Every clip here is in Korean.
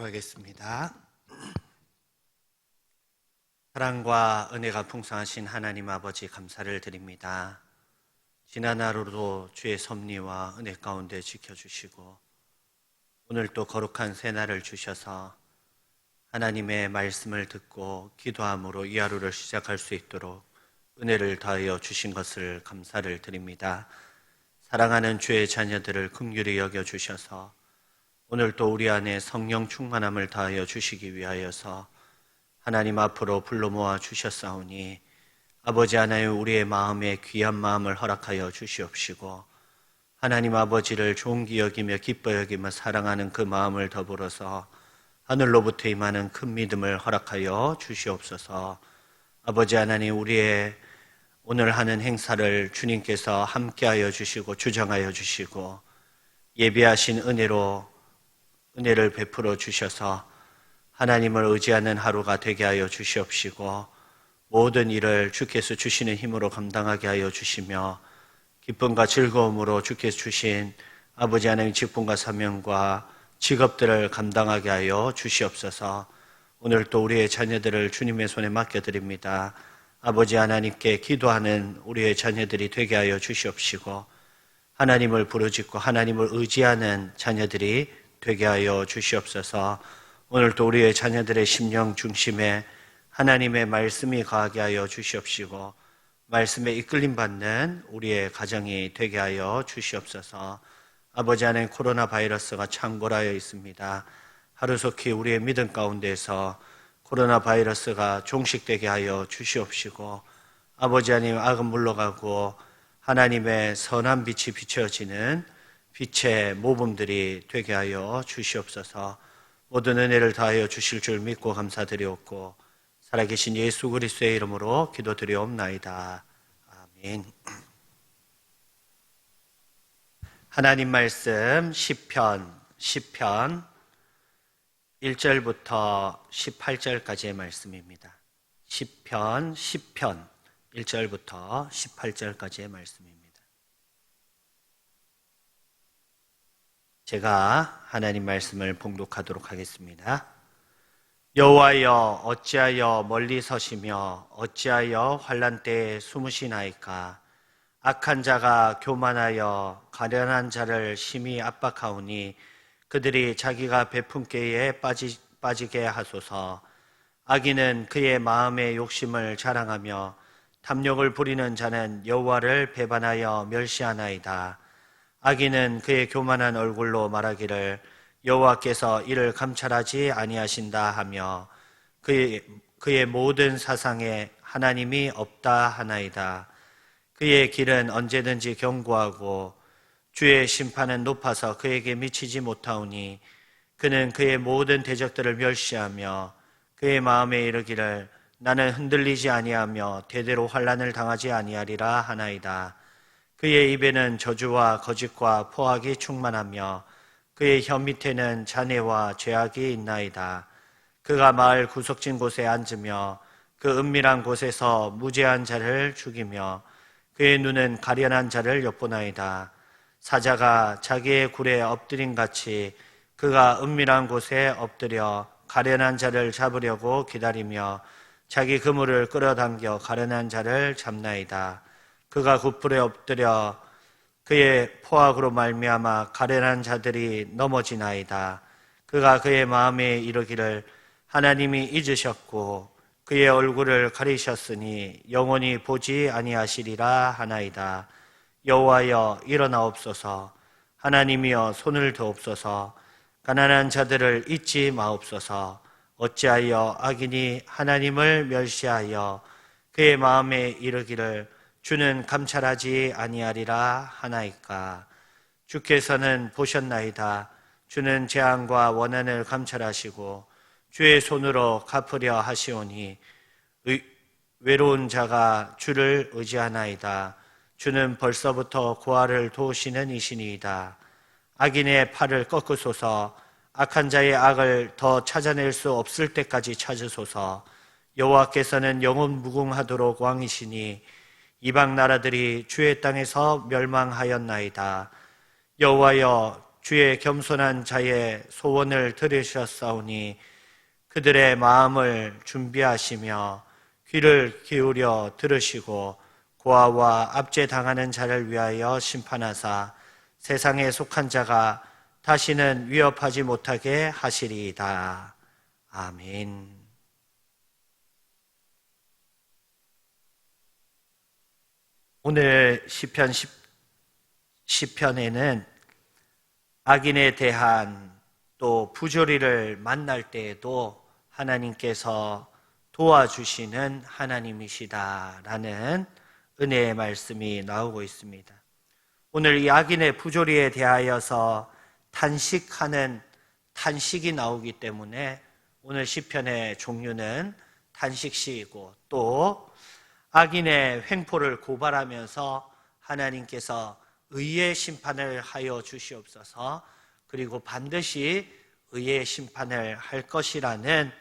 기도하겠습니다. 사랑과 은혜가 풍성하신 하나님 아버지 감사를 드립니다. 지난 하루도 주의 섭리와 은혜 가운데 지켜주시고 오늘 또 거룩한 새날을 주셔서 하나님의 말씀을 듣고 기도함으로 이 하루를 시작할 수 있도록 은혜를 더하여 주신 것을 감사를 드립니다. 사랑하는 주의 자녀들을 긍휼히 여겨 주셔서 오늘 또 우리 안에 성령 충만함을 다하여 주시기 위하여서 하나님 앞으로 불러 모아 주셨사오니 아버지 하나님 우리의 마음에 귀한 마음을 허락하여 주시옵시고 하나님 아버지를 존귀 여기며 기뻐 여기며 사랑하는 그 마음을 더불어서 하늘로부터 임하는 큰 믿음을 허락하여 주시옵소서. 아버지 하나님 우리의 오늘 하는 행사를 주님께서 함께하여 주시고 주정하여 주시고 예비하신 은혜로 은혜를 베풀어 주셔서 하나님을 의지하는 하루가 되게 하여 주시옵시고 모든 일을 주께서 주시는 힘으로 감당하게 하여 주시며 기쁨과 즐거움으로 주께서 주신 아버지 하나님 직분과 사명과 직업들을 감당하게 하여 주시옵소서 오늘 또 우리의 자녀들을 주님의 손에 맡겨드립니다. 아버지 하나님께 기도하는 우리의 자녀들이 되게 하여 주시옵시고 하나님을 부르짖고 하나님을 의지하는 자녀들이 되게 하여 주시옵소서. 오늘 또 우리의 자녀들의 심령 중심에 하나님의 말씀이 가게 하여 주시옵시고 말씀에 이끌림 받는 우리의 가정이 되게 하여 주시옵소서. 아버지 안에 코로나 바이러스가 창궐하여 있습니다. 하루속히 우리의 믿음 가운데서 코로나 바이러스가 종식되게 하여 주시옵시고 아버지 하나님 악은 물러가고 하나님의 선한 빛이 비춰지는 빛의 모범들이 되게 하여 주시옵소서 모든 은혜를 다하여 주실 줄 믿고 감사드리옵고 살아계신 예수 그리스도의 이름으로 기도드리옵나이다. 아멘. 하나님 말씀 10편 10편 1절부터 18절까지의 말씀입니다. 10편 10편 1절부터 18절까지의 말씀입니다. 제가 하나님 말씀을 봉독하도록 하겠습니다. 여호와여 어찌하여 멀리 서시며 어찌하여 환란 때에 숨으시나이까 악한 자가 교만하여 가련한 자를 심히 압박하오니 그들이 자기가 베푼 꾀에 빠지, 빠지게 하소서 악인은 그의 마음의 욕심을 자랑하며 탐욕을 부리는 자는 여호와를 배반하여 멸시하나이다. 악인은 그의 교만한 얼굴로 말하기를 여호와께서 이를 감찰하지 아니하신다 하며 그의, 그의 모든 사상에 하나님이 없다 하나이다. 그의 길은 언제든지 견고하고 주의 심판은 높아서 그에게 미치지 못하오니 그는 그의 모든 대적들을 멸시하며 그의 마음에 이르기를 나는 흔들리지 아니하며 대대로 환란을 당하지 아니하리라 하나이다. 그의 입에는 저주와 거짓과 포악이 충만하며 그의 혀 밑에는 잔해와 죄악이 있나이다. 그가 마을 구석진 곳에 앉으며 그 은밀한 곳에서 무죄한 자를 죽이며 그의 눈은 가련한 자를 엿보나이다. 사자가 자기의 굴에 엎드린 같이 그가 은밀한 곳에 엎드려 가련한 자를 잡으려고 기다리며 자기 그물을 끌어당겨 가련한 자를 잡나이다. 그가 굿불에 엎드려 그의 포악으로 말미암아 가련한 자들이 넘어지나이다. 그가 그의 마음에 이르기를 하나님이 잊으셨고 그의 얼굴을 가리셨으니 영원히 보지 아니하시리라 하나이다. 여호와여 일어나옵소서 하나님이여 손을 드옵소서 가난한 자들을 잊지 마옵소서 어찌하여 악인이 하나님을 멸시하여 그의 마음에 이르기를 주는 감찰하지 아니하리라 하나이까. 주께서는 보셨나이다. 주는 재앙과 원한을 감찰하시고 주의 손으로 갚으려 하시오니 의, 외로운 자가 주를 의지하나이다. 주는 벌써부터 고아를 도우시는 이신이이다. 악인의 팔을 꺾으소서. 악한 자의 악을 더 찾아낼 수 없을 때까지 찾으소서. 여호와께서는 영원 무궁하도록 왕이시니 이방 나라들이 주의 땅에서 멸망하였나이다. 여호와여 주의 겸손한 자의 소원을 들으셨사오니 그들의 마음을 준비하시며 귀를 기울여 들으시고 고아와 압제당하는 자를 위하여 심판하사 세상에 속한 자가 다시는 위협하지 못하게 하시리이다. 아멘. 오늘 시편 10, 시편에는 악인에 대한 또 부조리를 만날 때에도 하나님께서 도와주시는 하나님이시다라는 은혜의 말씀이 나오고 있습니다. 오늘 이 악인의 부조리에 대하여서 탄식하는 탄식이 나오기 때문에 오늘 시편의 종류는 탄식시이고 또 악인의 횡포를 고발하면서 하나님께서 의의 심판을 하여 주시옵소서 그리고 반드시 의의 심판을 할 것이라는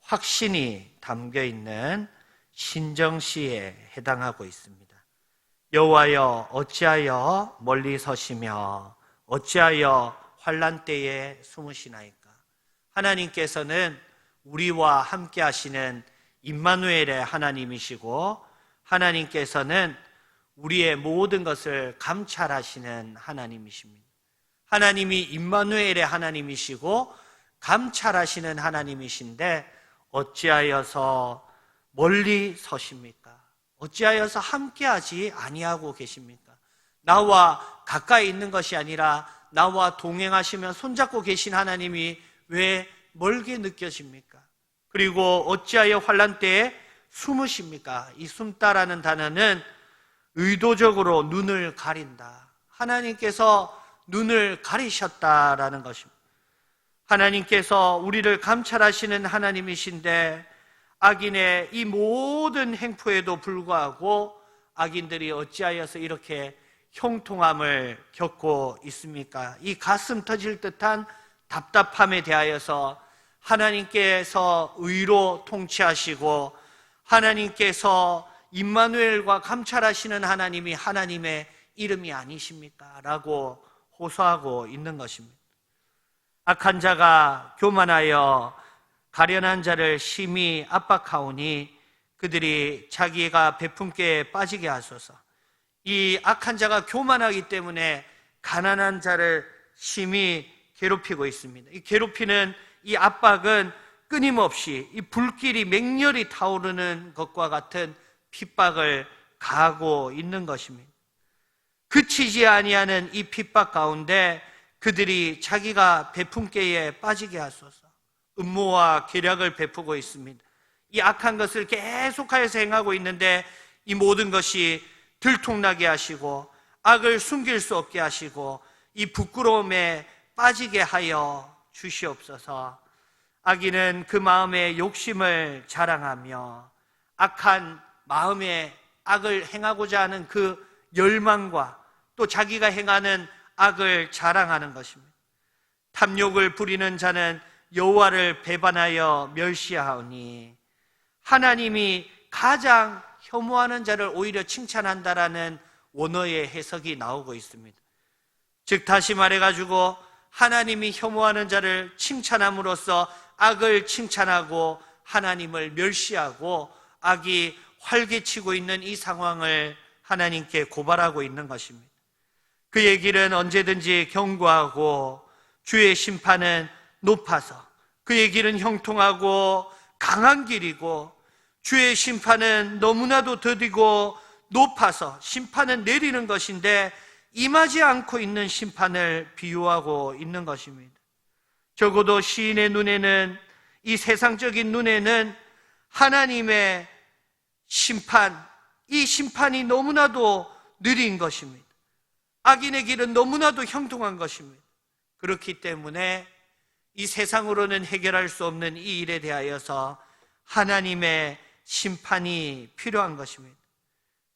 확신이 담겨 있는 신정시에 해당하고 있습니다. 여호와여 어찌하여 멀리 서시며 어찌하여 환란 때에 숨으시나이까 하나님께서는 우리와 함께 하시는 임마누엘의 하나님이시고 하나님께서는 우리의 모든 것을 감찰하시는 하나님이십니다. 하나님이 임마누엘의 하나님이시고 감찰하시는 하나님이신데 어찌하여서 멀리 서십니까? 어찌하여서 함께하지 아니하고 계십니까? 나와 가까이 있는 것이 아니라 나와 동행하시며 손잡고 계신 하나님이 왜 멀게 느껴집니까? 그리고 어찌하여 환란 때에 숨으십니까? 이 숨다라는 단어는 의도적으로 눈을 가린다. 하나님께서 눈을 가리셨다라는 것입니다. 하나님께서 우리를 감찰하시는 하나님이신데 악인의 이 모든 행포에도 불구하고 악인들이 어찌하여서 이렇게 형통함을 겪고 있습니까? 이 가슴 터질 듯한 답답함에 대하여서 하나님께서 의로 통치하시고 하나님께서 임마누엘과 감찰하시는 하나님이 하나님의 이름이 아니십니까? 라고 호소하고 있는 것입니다. 악한 자가 교만하여 가련한 자를 심히 압박하오니 그들이 자기가 베푼께 빠지게 하소서. 이 악한 자가 교만하기 때문에 가난한 자를 심히 괴롭히고 있습니다. 이 괴롭히는 이 압박은 끊임없이 이 불길이 맹렬히 타오르는 것과 같은 핍박을 가하고 있는 것입니다. 그치지 아니하는 이 핍박 가운데 그들이 자기가 베품께에 빠지게 하소서. 음모와 계략을 베푸고 있습니다. 이 악한 것을 계속하여서 행하고 있는데 이 모든 것이 들통나게 하시고 악을 숨길 수 없게 하시고 이 부끄러움에 빠지게 하여 주시옵소서. 악인은 그 마음의 욕심을 자랑하며 악한 마음에 악을 행하고자 하는 그 열망과 또 자기가 행하는 악을 자랑하는 것입니다. 탐욕을 부리는 자는 여호와를 배반하여 멸시하오니 하나님이 가장 혐오하는 자를 오히려 칭찬한다라는 원어의 해석이 나오고 있습니다. 즉 다시 말해 가지고 하나님이 혐오하는 자를 칭찬함으로써 악을 칭찬하고 하나님을 멸시하고 악이 활개치고 있는 이 상황을 하나님께 고발하고 있는 것입니다. 그의 길은 언제든지 경고하고 주의 심판은 높아서 그의 길은 형통하고 강한 길이고 주의 심판은 너무나도 더디고 높아서 심판은 내리는 것인데 임하지 않고 있는 심판을 비유하고 있는 것입니다. 적어도 시인의 눈에는 이 세상적인 눈에는 하나님의 심판, 이 심판이 너무나도 느린 것입니다. 악인의 길은 너무나도 형통한 것입니다. 그렇기 때문에 이 세상으로는 해결할 수 없는 이 일에 대하여서 하나님의 심판이 필요한 것입니다.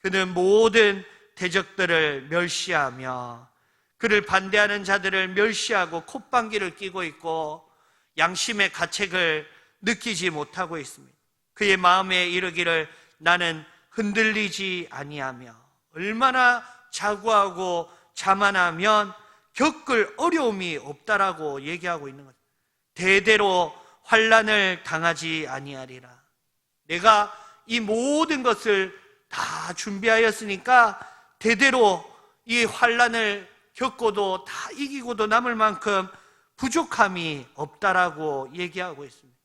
그는 모든 대적들을 멸시하며 그를 반대하는 자들을 멸시하고 콧방귀를 끼고 있고 양심의 가책을 느끼지 못하고 있습니다. 그의 마음에 이르기를 나는 흔들리지 아니하며 얼마나 자구하고 자만하면 겪을 어려움이 없다라고 얘기하고 있는 거죠. 대대로 환란을 당하지 아니하리라. 내가 이 모든 것을 다 준비하였으니까 대대로 이 환란을 겪고도 다 이기고도 남을 만큼 부족함이 없다라고 얘기하고 있습니다.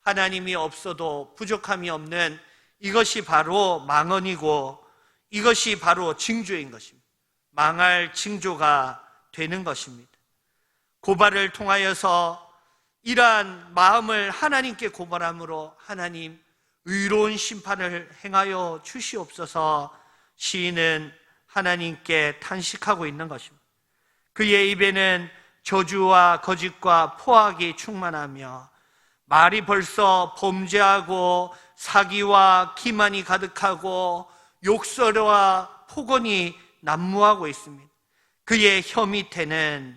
하나님이 없어도 부족함이 없는 이것이 바로 망언이고 이것이 바로 징조인 것입니다. 망할 징조가 되는 것입니다. 고발을 통하여서 이러한 마음을 하나님께 고발함으로 하나님 의로운 심판을 행하여 주시옵소서 시인은 하나님께 탄식하고 있는 것입니다. 그의 입에는 저주와 거짓과 포악이 충만하며 말이 벌써 범죄하고 사기와 기만이 가득하고 욕설과 폭언이 난무하고 있습니다. 그의 혀 밑이라는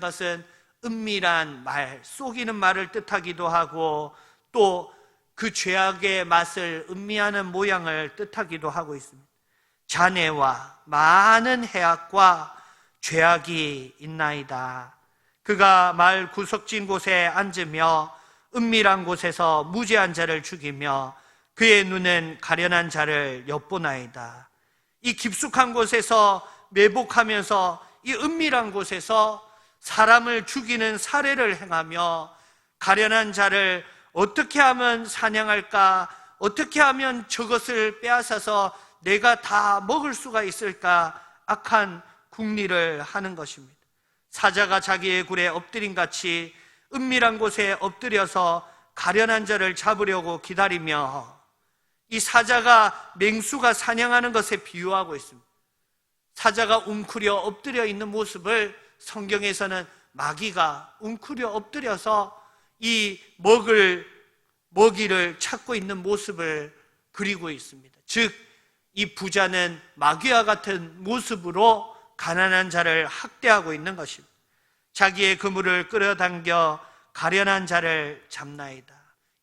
것은 은밀한 말, 속이는 말을 뜻하기도 하고 또 그 죄악의 맛을 음미하는 모양을 뜻하기도 하고 있습니다. 잔해와 많은 해악과 죄악이 있나이다. 그가 말 구석진 곳에 앉으며 은밀한 곳에서 무죄한 자를 죽이며 그의 눈은 가련한 자를 엿보나이다. 이 깊숙한 곳에서 매복하면서 이 은밀한 곳에서 사람을 죽이는 사례를 행하며 가련한 자를 어떻게 하면 사냥할까? 어떻게 하면 저것을 빼앗아서 내가 다 먹을 수가 있을까? 악한 궁리를 하는 것입니다. 사자가 자기의 굴에 엎드린 같이 은밀한 곳에 엎드려서 가련한 자를 잡으려고 기다리며 이 사자가 맹수가 사냥하는 것에 비유하고 있습니다. 사자가 웅크려 엎드려 있는 모습을 성경에서는 마귀가 웅크려 엎드려서 이 먹을 먹이를 찾고 있는 모습을 그리고 있습니다. 즉, 이 부자는 마귀와 같은 모습으로 가난한 자를 학대하고 있는 것입니다. 자기의 그물을 끌어당겨 가련한 자를 잡나이다.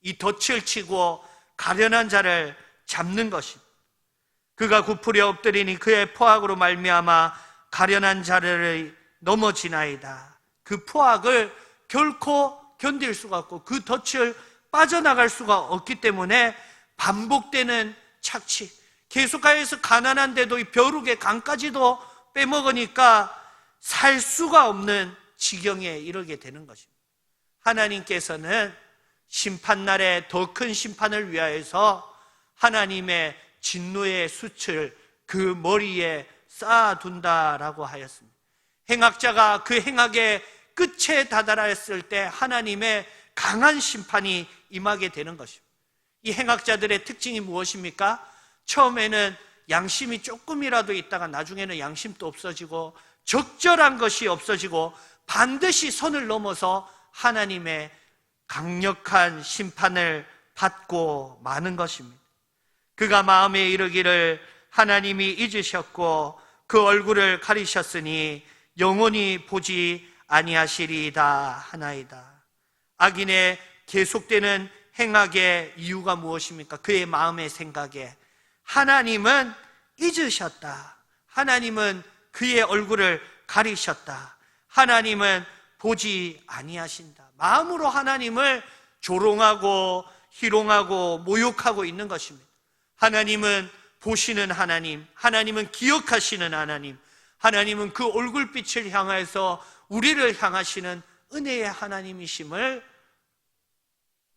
이 덫을 치고 가련한 자를 잡는 것입니다. 그가 구풀에 엎드리니 그의 포악으로 말미암아 가련한 자를 넘어지나이다. 그 포악을 결코 견딜 수가 없고 그 덫을 빠져나갈 수가 없기 때문에 반복되는 착취. 계속하여서 가난한데도 이 벼룩의 강까지도 빼먹으니까 살 수가 없는 지경에 이르게 되는 것입니다. 하나님께서는 심판날에 더 큰 심판을 위하여서 하나님의 진노의 숯을 그 머리에 쌓아둔다라고 하였습니다. 행악자가 그 행악의 끝에 다다랐을 때 하나님의 강한 심판이 임하게 되는 것입니다. 이 행악자들의 특징이 무엇입니까? 처음에는 양심이 조금이라도 있다가 나중에는 양심도 없어지고 적절한 것이 없어지고 반드시 선을 넘어서 하나님의 강력한 심판을 받고 마는 것입니다. 그가 마음에 이르기를 하나님이 잊으셨고 그 얼굴을 가리셨으니 영원히 보지 아니하시리이다 하나이다. 악인의 계속되는 행악의 이유가 무엇입니까? 그의 마음의 생각에 하나님은 잊으셨다. 하나님은 그의 얼굴을 가리셨다. 하나님은 보지 아니하신다. 마음으로 하나님을 조롱하고 희롱하고 모욕하고 있는 것입니다. 하나님은 보시는 하나님, 하나님은 기억하시는 하나님, 하나님은 그 얼굴빛을 향해서 우리를 향하시는 은혜의 하나님이심을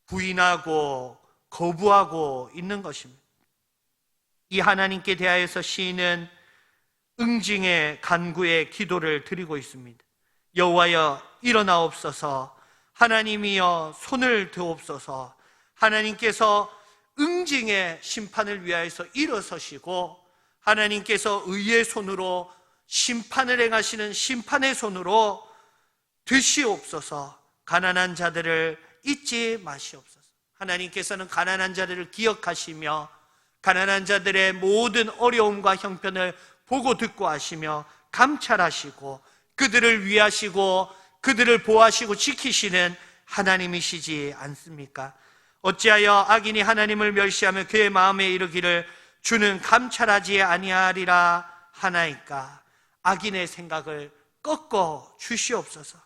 부인하고 거부하고 있는 것입니다. 이 하나님께 대하여서 시인은 응징의 간구의 기도를 드리고 있습니다. 여호와여 일어나옵소서. 하나님이여 손을 드옵소서. 하나님께서 응징의 심판을 위하여서 일어서시고 하나님께서 의의 손으로 심판을 행하시는 심판의 손으로 드시옵소서. 가난한 자들을 잊지 마시옵소서. 하나님께서는 가난한 자들을 기억하시며 가난한 자들의 모든 어려움과 형편을 보고 듣고 하시며 감찰하시고 그들을 위하시고 그들을 보호하시고 지키시는 하나님이시지 않습니까? 어찌하여 악인이 하나님을 멸시하며 그의 마음에 이르기를 주는 감찰하지 아니하리라 하나이까 악인의 생각을 꺾어 주시옵소서.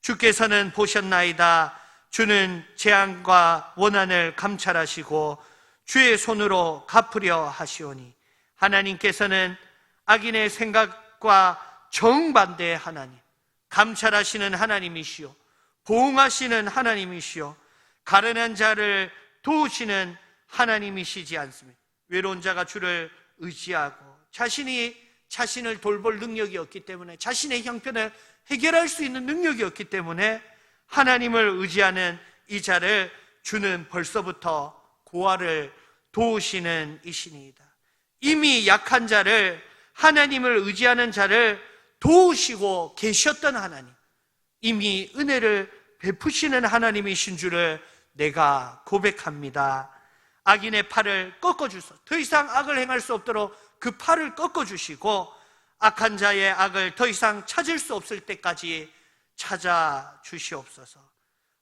주께서는 보셨나이다. 주는 재앙과 원한을 감찰하시고 주의 손으로 갚으려 하시오니 하나님께서는 악인의 생각과 정반대의 하나님, 감찰하시는 하나님이시요, 보응하시는 하나님이시요, 가련한 자를 도우시는 하나님이시지 않습니다. 외로운 자가 주를 의지하고 자신이 자신을 돌볼 능력이 없기 때문에 자신의 형편을 해결할 수 있는 능력이 없기 때문에 하나님을 의지하는 이 자를 주는 벌써부터 고아를 도우시는 이신이다. 이미 약한 자를 하나님을 의지하는 자를 도우시고 계셨던 하나님, 이미 은혜를 베푸시는 하나님이신 줄을 내가 고백합니다. 악인의 팔을 꺾어주소. 더 이상 악을 행할 수 없도록 그 팔을 꺾어주시고 악한 자의 악을 더 이상 찾을 수 없을 때까지 찾아 주시옵소서.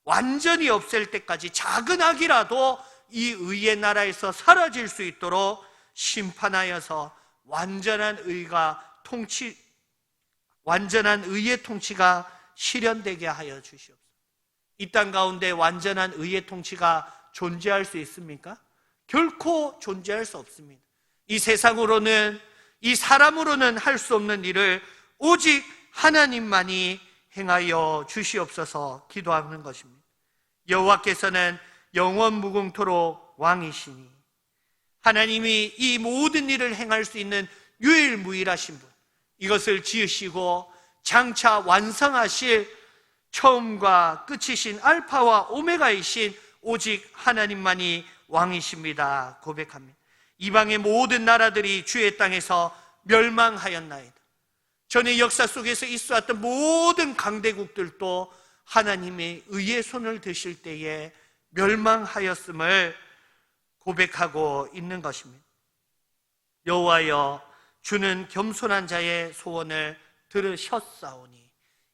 완전히 없앨 때까지 작은 악이라도 이 의의 나라에서 사라질 수 있도록 심판하여서 완전한 의가 통치, 완전한 의의 통치가 실현되게 하여 주시옵소서. 이 땅 가운데 완전한 의의 통치가 존재할 수 있습니까? 결코 존재할 수 없습니다. 이 세상으로는, 이 사람으로는 할 수 없는 일을 오직 하나님만이 행하여 주시옵소서 기도하는 것입니다. 여호와께서는 영원 무궁토록 왕이시니 하나님이 이 모든 일을 행할 수 있는 유일무이하신 분 이것을 지으시고 장차 완성하실 처음과 끝이신 알파와 오메가이신 오직 하나님만이 왕이십니다. 고백합니다. 이방의 모든 나라들이 주의 땅에서 멸망하였나이다. 전의 역사 속에서 있어왔던 모든 강대국들도 하나님의 의의 손을 드실 때에 멸망하였음을 고백하고 있는 것입니다. 여호와여 주는 겸손한 자의 소원을 들으셨사오니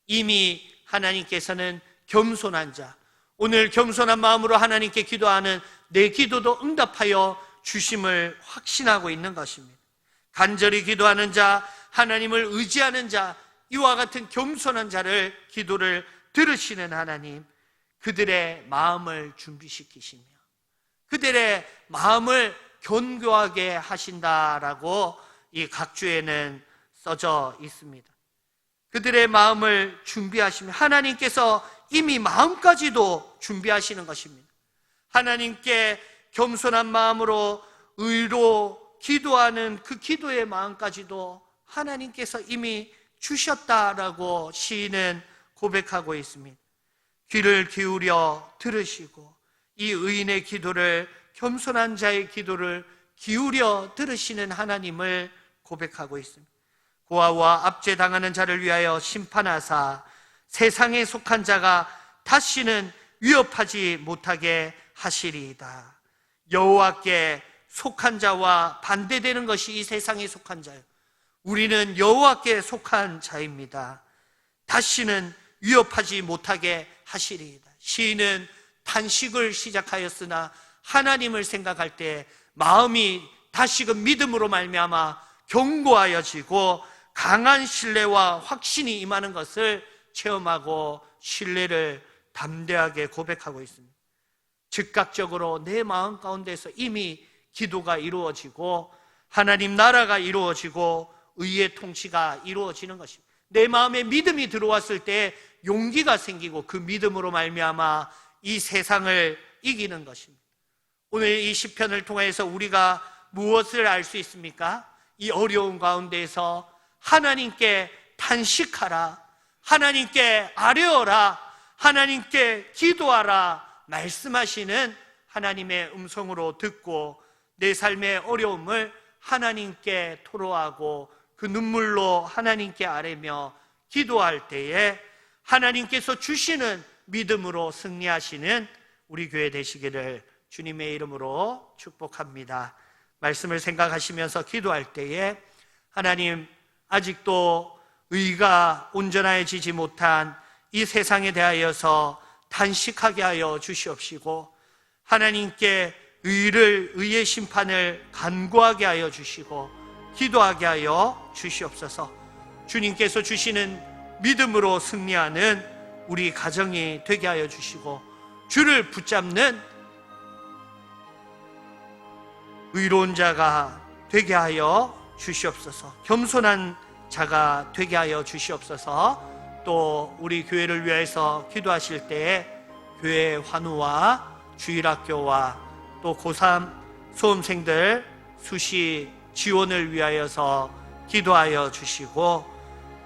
이미 하나님께서는 겸손한 자 오늘 겸손한 마음으로 하나님께 기도하는 내 기도도 응답하여 주심을 확신하고 있는 것입니다. 간절히 기도하는 자, 하나님을 의지하는 자, 이와 같은 겸손한 자를 기도를 들으시는 하나님, 그들의 마음을 준비시키시며 그들의 마음을 견고하게 하신다라고 이 각주에는 써져 있습니다. 그들의 마음을 준비하시며 하나님께서 이미 마음까지도 준비하시는 것입니다. 하나님께 겸손한 마음으로 의로 기도하는 그 기도의 마음까지도 하나님께서 이미 주셨다라고 시인은 고백하고 있습니다. 귀를 기울여 들으시고 이 의인의 기도를 겸손한 자의 기도를 기울여 들으시는 하나님을 고백하고 있습니다. 고아와 압제당하는 자를 위하여 심판하사 세상에 속한 자가 다시는 위협하지 못하게 하시리이다. 여호와께 속한 자와 반대되는 것이 이 세상에 속한 자예요. 우리는 여호와께 속한 자입니다. 다시는 위협하지 못하게 하시리이다. 시인은 탄식을 시작하였으나 하나님을 생각할 때 마음이 다시금 믿음으로 말미암아 견고하여지고 강한 신뢰와 확신이 임하는 것을 체험하고 신뢰를 담대하게 고백하고 있습니다. 즉각적으로 내 마음 가운데서 이미 기도가 이루어지고 하나님 나라가 이루어지고 의의 통치가 이루어지는 것입니다. 내 마음에 믿음이 들어왔을 때 용기가 생기고 그 믿음으로 말미암아 이 세상을 이기는 것입니다. 오늘 이 시편을 통해서 우리가 무엇을 알 수 있습니까? 이 어려운 가운데에서 하나님께 탄식하라. 하나님께 아뢰어라. 하나님께 기도하라. 말씀하시는 하나님의 음성으로 듣고 내 삶의 어려움을 하나님께 토로하고 그 눈물로 하나님께 아뢰며 기도할 때에 하나님께서 주시는 믿음으로 승리하시는 우리 교회 되시기를 주님의 이름으로 축복합니다. 말씀을 생각하시면서 기도할 때에 하나님 아직도 의가 온전해지지 못한 이 세상에 대하여서 단식하게 하여 주시옵시고 하나님께 의를 의의 심판을 간구하게 하여 주시고 기도하게 하여 주시옵소서. 주님께서 주시는 믿음으로 승리하는 우리 가정이 되게 하여 주시고 주를 붙잡는 의로운 자가 되게 하여 주시옵소서. 겸손한 자가 되게 하여 주시옵소서. 또 우리 교회를 위해서 기도하실 때에 교회 환우와 주일학교와 또 고3 수험생들 수시 지원을 위하여서 기도하여 주시고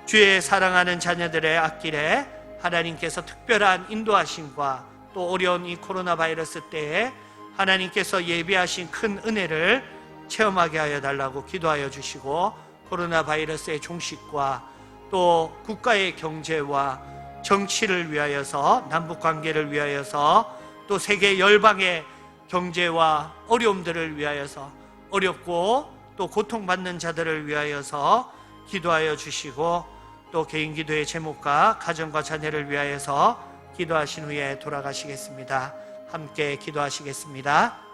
주의 사랑하는 자녀들의 앞길에 하나님께서 특별한 인도하심과 또 어려운 이 코로나 바이러스 때에 하나님께서 예비하신 큰 은혜를 체험하게 하여 달라고 기도하여 주시고 코로나 바이러스의 종식과 또 국가의 경제와 정치를 위하여서 남북 관계를 위하여서 또 세계 열방의 경제와 어려움들을 위하여서 어렵고 또 고통받는 자들을 위하여서 기도하여 주시고 또 개인 기도의 제목과 가정과 자녀를 위하여서 기도하신 후에 돌아가시겠습니다. 함께 기도하시겠습니다.